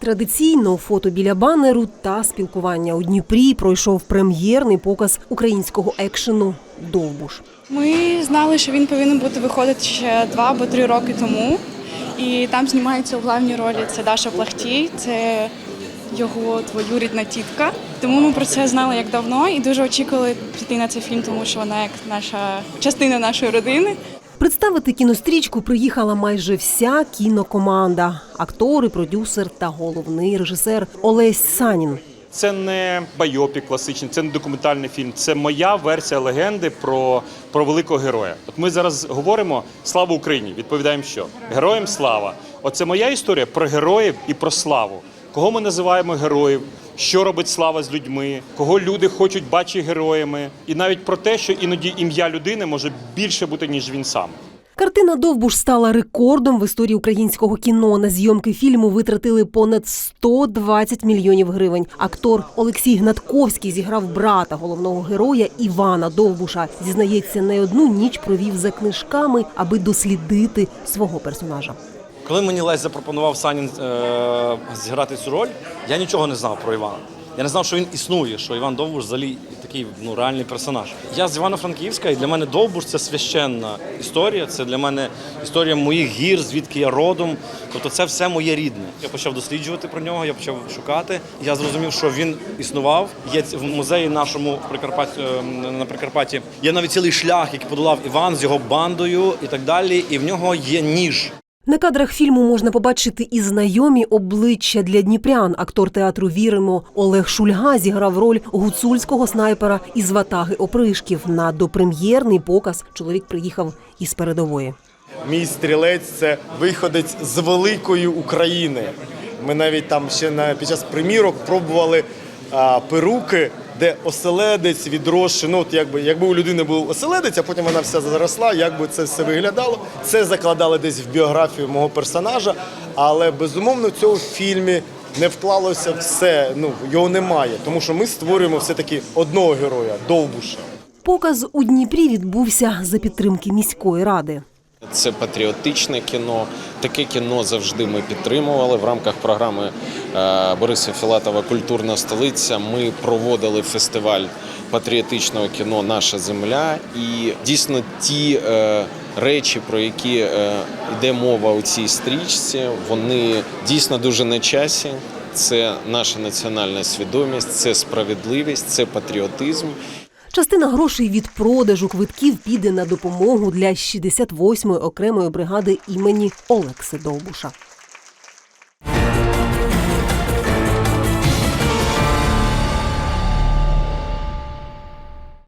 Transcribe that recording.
Традиційно фото біля банеру та спілкування у Дніпрі пройшов прем'єрний показ українського екшену Довбуш. Ми знали, що він повинен бути виходити ще два або три роки тому. І там знімається у главній ролі це Даша Плахтій, це його двоюрідна тітка. Тому ми про це знали як давно і дуже очікували піти на цей фільм, тому що вона як наша частина нашої родини. Представити кінострічку приїхала майже вся кінокоманда: актори, продюсер та головний режисер Олесь Санін. Це не байопік класичний, це не документальний фільм. Це моя версія легенди про, про великого героя. От ми зараз говоримо Слава Україні! Відповідаємо, що героям слава. Оце моя історія про героїв і про славу. Кого ми називаємо героїв? Що робить слава з людьми? Кого люди хочуть бачити героями? І навіть про те, що іноді ім'я людини може більше бути ніж він сам. Картина Довбуш стала рекордом в історії українського кіно. На зйомки фільму витратили понад 120 мільйонів гривень. Актор Олексій Гнатковський зіграв брата головного героя Івана Довбуша. Зізнається, не одну ніч провів за книжками, аби дослідити свого персонажа. Коли мені Лесь запропонував Санін е, зіграти цю роль, я нічого не знав про Івана. Я не знав, що він існує, що Іван Довбуш взагалі такий ну, реальний персонаж. Я з Івано-Франківська, і для мене Довбуш це священна історія. Це для мене історія моїх гір, звідки я родом. Тобто це все моє рідне. Я почав досліджувати про нього, я почав шукати. Я зрозумів, що він існував. Є в музеї нашому Прикарпатті, е, на Прикарпатті. Є навіть цілий шлях, який подолав Іван з його бандою і так далі. І в нього є ніж. На кадрах фільму можна побачити і знайомі обличчя для дніпрян. Актор театру Віримо Олег Шульга зіграв роль гуцульського снайпера із ватаги опришків. На допрем'єрний показ чоловік приїхав із передової. Мій стрілець це виходець з великої України. Ми навіть там ще на під час примірок пробували перуки, де оселедець відросший. Ну, от якби, якби у людини був оселедець, а потім вона вся заросла, як би це все виглядало. Це закладали десь в біографію мого персонажа, але безумовно в фільмі не вклалося все. Ну його немає, тому що ми створюємо все-таки одного героя Довбуша. Показ у Дніпрі відбувся за підтримки міської ради. Це патріотичне кіно. Таке кіно завжди ми підтримували в рамках програми е, Бориса Філатова Культурна столиця. Ми проводили фестиваль патріотичного кіно Наша земля. І дійсно ті е, речі, про які е, йде мова у цій стрічці, вони дійсно дуже на часі. Це наша національна свідомість, це справедливість, це патріотизм. Частина грошей від продажу квитків піде на допомогу для 68-ї окремої бригади імені Олекси Довбуша.